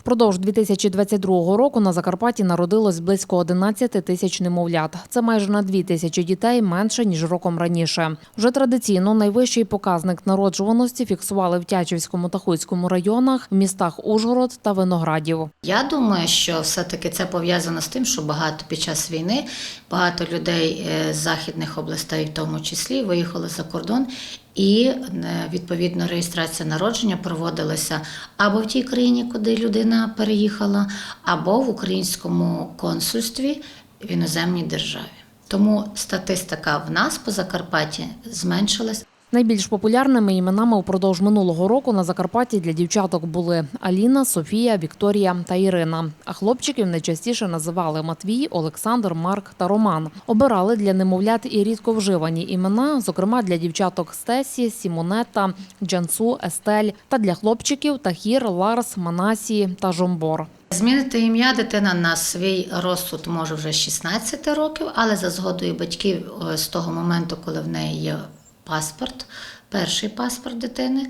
Впродовж 2022 року на Закарпатті народилось близько 11 тисяч немовлят. Це майже на 2 тисячі дітей менше ніж роком раніше. Вже традиційно найвищий показник народжуваності фіксували в Тячівському та Хуцькому районах, в містах Ужгород та Виноградів. Я думаю, що все-таки це пов'язано з тим, що багато під час війни багато людей е, з західних областей, в тому числі, виїхали за кордон, і відповідно реєстрація народження проводилася або в тій країні, куди людина переїхала, або в українському консульстві в іноземній державі. Тому статистика в нас по Закарпатті зменшилась. Найбільш популярними іменами упродовж минулого року на Закарпатті для дівчаток були Аліна, Софія, Вікторія та Ірина. А хлопчиків найчастіше називали Матвій, Олександр, Марк та Роман. Обирали для немовлят і рідко вживані імена, зокрема для дівчаток Стесі, Сімонета, Джансу, Естель та для хлопчиків Тахір, Ларс, Манасі та Жомбор. Змінити ім'я дитина на свій розсуд може вже з 16 років, але за згодою батьків е, з того моменту, коли в неї є паспорт, перший паспорт дитини,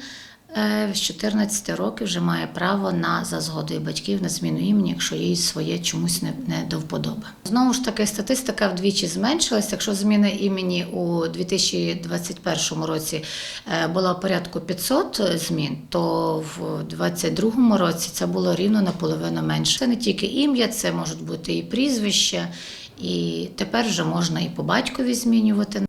е, з 14 років вже має право на за згодою батьків на зміну імені, якщо їй своє чомусь не, не до вподоби. Знову ж таки, статистика вдвічі зменшилась. Якщо зміна імені у 2021 році е, була порядку 500 змін, то в 2022 році це було рівно наполовину менше. Це не тільки ім'я, це можуть бути і прізвища, і тепер вже можна і по батькові змінювати.